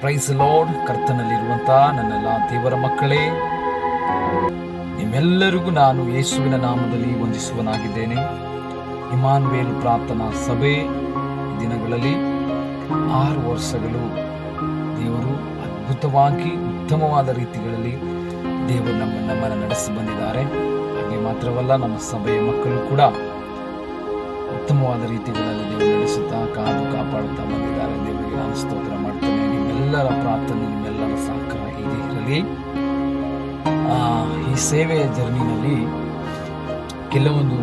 Price lord ಕರ್ತನಲ್ಲಿರುವಂಥ ನನ್ನೆಲ್ಲ ದೇವರ ಮಕ್ಕಳೇ. ನಿಮ್ಮೆಲ್ಲರಿಗೂ ನಾನು ಯೇಸುವಿನ ನಾಮದಲ್ಲಿ ವಂದಿಸುವನಾಗಿದ್ದೇನೆ. ಇಮಾನ್ವೇಲ್ ಪ್ರಾರ್ಥನಾ ಸಭೆ ದಿನಗಳಲ್ಲಿ ಆರು ವರ್ಷಗಳು ದೇವರು ಅದ್ಭುತವಾಗಿ, ಉತ್ತಮವಾದ ರೀತಿಗಳಲ್ಲಿ ದೇವರು ನಮ್ಮ ನಮ್ಮನ್ನು ನಡೆಸಿ ಬಂದಿದ್ದಾರೆ. ಹಾಗೆ ಮಾತ್ರವಲ್ಲ, ನಮ್ಮ ಸಭೆಯ ಮಕ್ಕಳು ಕೂಡ ಉತ್ತಮವಾದ ರೀತಿಗಳಲ್ಲಿ ದೇವರು ನಡೆಸುತ್ತಾ, ಕಾದು ಕಾಪಾಡುತ್ತಾ ಬಂದಿದ್ದಾರೆ. ದೇವರಿಗೆ ನಾನು ಸ್ತೋತ್ರ ಮಾಡ್ತೇನೆ. ನಿಮ್ಮೆಲ್ಲರ ಪ್ರಾರ್ಥನೆ, ನಿಮ್ಮೆಲ್ಲರ ಸಹಕಾರ ಹೀಗೆ ಇರಲಿ ಈ ಸೇವೆಯ ಜರ್ನಿನಲ್ಲಿ ಕೆಲವೊಂದು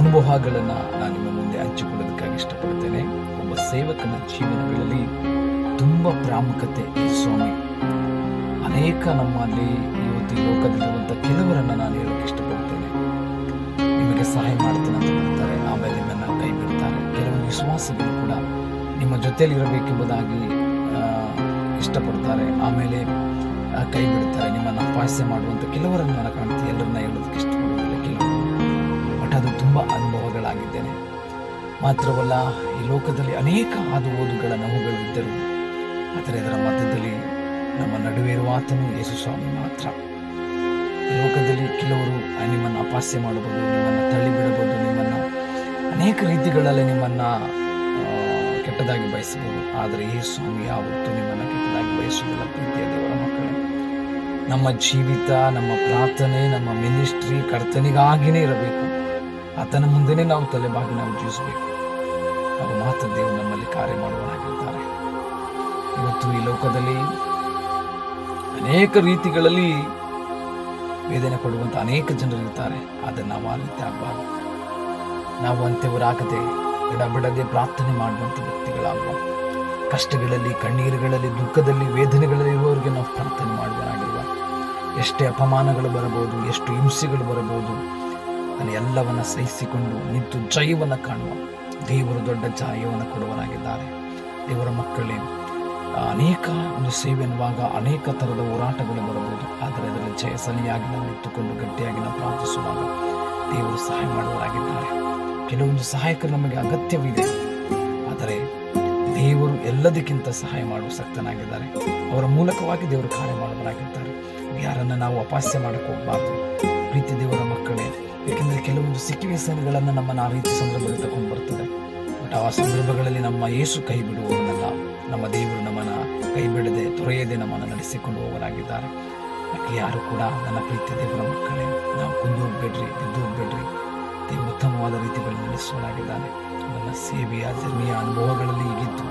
ಅನುಭವಗಳನ್ನು ನಾನು ನಿಮ್ಮ ಮುಂದೆ ಹಂಚಿಕೊಳ್ಳೋದಕ್ಕಾಗಿ ಇಷ್ಟಪಡ್ತೇನೆ. ಒಬ್ಬ ಸೇವಕನ ಜೀವನಗಳಲ್ಲಿ ತುಂಬ ಪ್ರಾಮುಖ್ಯತೆ ಈ ಸ್ವಾಮಿ. ಅನೇಕ ನಮ್ಮಲ್ಲಿ ಇವತ್ತು ಈ ಲೋಕದಲ್ಲಿರುವಂಥ ಕೆಲವರನ್ನು ನಾನು ಹೇಳೋಕೆ ಇಷ್ಟಪಡ್ತೇನೆ. ನಿಮಗೆ ಸಹಾಯ ಮಾಡ್ತೇನೆ ಅಂತ ಬರ್ತಾರೆ ಆಮೇಲೆ ನಿಮ್ಮನ್ನು ಕೈ ಬಿಡ್ತಾರೆ ಕೆಲವೊಂದು ವಿಶ್ವಾಸಗಳು ಕೂಡ ನಿಮ್ಮ ಜೊತೆಯಲ್ಲಿ ಇರಬೇಕೆಂಬುದಾಗಿ ಇಷ್ಟಪಡ್ತಾರೆ. ಆಮೇಲೆ ಕೈ ಬಿಡ್ತಾರೆ. ನಿಮ್ಮನ್ನು ಅಪಾಸ್ಯ ಮಾಡುವಂಥ ಕೆಲವರನ್ನು ನಾನು ಕಾಣ್ತೀನಿ. ಎಲ್ಲರನ್ನ ಹೇಳೋದಕ್ಕೆ ಇಷ್ಟಪಡೋದಿಲ್ಲ ಕೆಲವರು. ಬಟ್ ಅದು ತುಂಬ ಅನುಭವಗಳಾಗಿದ್ದೇನೆ. ಮಾತ್ರವಲ್ಲ, ಈ ಲೋಕದಲ್ಲಿ ಅನೇಕ ಹಾದು ಓದುಗಳ ನೋವುಗಳು ಆದರೆ ಅದರ ಮಧ್ಯದಲ್ಲಿ ನಮ್ಮ ನಡುವೆ ಇರುವ ಆತನು ಯೇಸು ಸ್ವಾಮಿ ಮಾತ್ರ ಲೋಕದಲ್ಲಿ ಕೆಲವರು ನಿಮ್ಮನ್ನು ಅಪಾಸ್ಯ ಮಾಡಬಹುದು, ನಿಮ್ಮನ್ನು ತಳ್ಳಿಬಿಡಬಹುದು, ನಿಮ್ಮನ್ನು ಅನೇಕ ರೀತಿಗಳಲ್ಲಿ ನಿಮ್ಮನ್ನು ಕೆಟ್ಟದಾಗಿ ಬಯಸಬಹುದು. ಆದರೆ ಈ ಸ್ವಾಮಿ ಯಾವತ್ತೂ ನಿಮ್ಮನ್ನು ಕೆಟ್ಟದಾಗಿ ಬಯಸುವುದಿಲ್ಲ, ಪ್ರೀತಿಯ ದೇವರ ಮಕ್ಕಳು. ನಮ್ಮ ಜೀವಿತ, ನಮ್ಮ ಪ್ರಾರ್ಥನೆ, ನಮ್ಮ ಮಿನಿಸ್ಟ್ರಿ ಕರ್ತನಿಗಾಗಿನೇ ಇರಬೇಕು. ಆತನ ಮುಂದೆನೇ ನಾವು ತಲೆಬಾಗಿ ನಾವು ಜೀವಿಸಬೇಕು. ಅವರು ಮಾತ್ರ ದೇವರು ನಮ್ಮಲ್ಲಿ ಕಾರ್ಯ ಮಾಡುವನಾಗಿರ್ತಾರೆ ಇವತ್ತು ಈ ಲೋಕದಲ್ಲಿ ಅನೇಕ ರೀತಿಗಳಲ್ಲಿ ವೇದನೆ ಕೊಡುವಂಥ ಅನೇಕ ಜನರು ಇರ್ತಾರೆ ಆದರೆ ನಾವು ಆ ರೀತಿ ಆಗಬಾರ್ದು. ನಾವು ಅಂತ್ಯವರಾಗದೆ ಎಡ ಬಿಡದೆ ಪ್ರಾರ್ಥನೆ ಮಾಡುವಂಥ ವ್ಯಕ್ತಿಗಳಾಗುವ. ಕಷ್ಟಗಳಲ್ಲಿ, ಕಣ್ಣೀರುಗಳಲ್ಲಿ, ದುಃಖದಲ್ಲಿ, ವೇದನೆಗಳಲ್ಲಿ ಇರುವವರಿಗೆ ನಾವು ಪ್ರಾರ್ಥನೆ ಮಾಡುವನಾಗಿರುವ ಎಷ್ಟೇ ಅಪಮಾನಗಳು ಬರಬಹುದು, ಎಷ್ಟು ಹಿಂಸೆಗಳು ಬರಬಹುದು ನಾನು ಎಲ್ಲವನ್ನು ಸಹಿಸಿಕೊಂಡು ನಿಂತು ಜಯವನ್ನು ಕಾಣುವ, ದೇವರು ದೊಡ್ಡ ಜಯವನ್ನು ಕೊಡುವನಾಗಿದ್ದಾರೆ ದೇವರ ಮಕ್ಕಳೇ, ಅನೇಕ ಒಂದು ಸೇವೆ ಅನ್ನುವಾಗ ಅನೇಕ ಥರದ ಹೋರಾಟಗಳು ಬರಬಹುದು, ಆದರೆ ಅದರಲ್ಲಿ ಜಯಸಲಿಯಾಗಿ ನಾವು ನಿಂತುಕೊಂಡು ಗಟ್ಟಿಯಾಗಿ ನಾವು ಪ್ರಾರ್ಥಿಸುವಾಗ ದೇವರು ಸಹಾಯ ಮಾಡುವರಾಗಿದ್ದಾರೆ ಕೆಲವೊಂದು ಸಹಾಯಕರು ನಮಗೆ ಅಗತ್ಯವಿದೆ. ಆದರೆ ದೇವರು ಎಲ್ಲದಕ್ಕಿಂತ ಸಹಾಯ ಮಾಡುವ ಸಕ್ತನಾಗಿದ್ದಾರೆ. ಅವರ ಮೂಲಕವಾಗಿ ದೇವರು ಕಾರ್ಯ ಮಾಡುವರಾಗಿದ್ದಾರೆ ಯಾರನ್ನು ನಾವು ಅಪಾಸ್ಯ ಮಾಡಕ್ಕೆ ಹೋಗಬಾರ್ದು. ಪ್ರೀತಿ ದೇವರ ಮಕ್ಕಳೇ, ಏಕೆಂದರೆ ಕೆಲವೊಂದು ಸಿಕ್ಕಿವೇಸನೆಗಳನ್ನು ನಮ್ಮನ್ನು ಆ ರೀತಿ ಸಂದರ್ಭದಲ್ಲಿ ತಗೊಂಡು ಬರ್ತದೆ ಬಟ್ ಆ ಸಂದರ್ಭಗಳಲ್ಲಿ ನಮ್ಮ ಯೇಸು ಕೈ ಬಿಡುವವನಲ್ಲ. ನಮ್ಮ ದೇವರು ನಮ್ಮನ್ನು ಕೈ ಬಿಡದೆ ತೊರೆಯದೆ ನಮ್ಮನ್ನು ನಡೆಸಿಕೊಂಡು ಹೋಗಲಾಗಿದ್ದಾರೆ ಯಾರು ಕೂಡ ನನ್ನ ಪ್ರೀತಿ ದೇವರ ಮಕ್ಕಳೇ, ನಾವು ಕುಂದು ಹೋಗ್ಬೇಡ್ರಿ, ಬಿದ್ದು ಹೋಗ್ಬೇಡ್ರಿ. ದೇವರು ಉತ್ತಮವಾದ ರೀತಿಗಳಲ್ಲಿ ನಡೆಸುವನಾಗಿದ್ದಾನೆ ನನ್ನ ಸೇವೆಯ ಜರ್ನಿಯ ಅನುಭವಗಳಲ್ಲಿ ಹೀಗಿತ್ತು.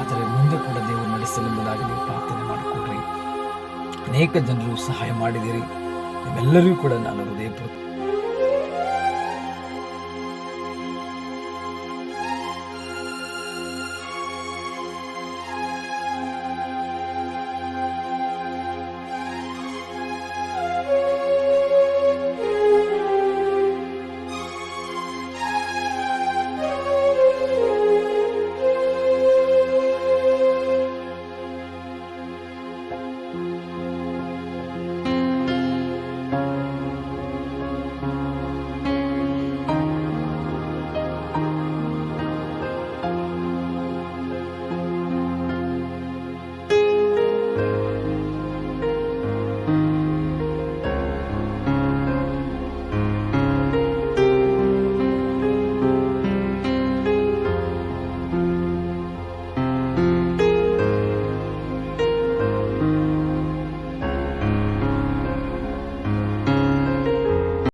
ಆದರೆ ಮುಂದೆ ಕೂಡ ದೇವರು ನಡೆಸಲೆಂಬುದಾಗಿ ನೀವು ಪ್ರಾರ್ಥನೆ ಮಾಡಿಕೊಡ್ರಿ. ಅನೇಕ ಜನರು ಸಹಾಯ ಮಾಡಿದಿರಿ. ನಿಮ್ಮೆಲ್ಲರಿಗೂ ಕೂಡ ನಾನು ಹೃದಯಪೂರ್ವಕ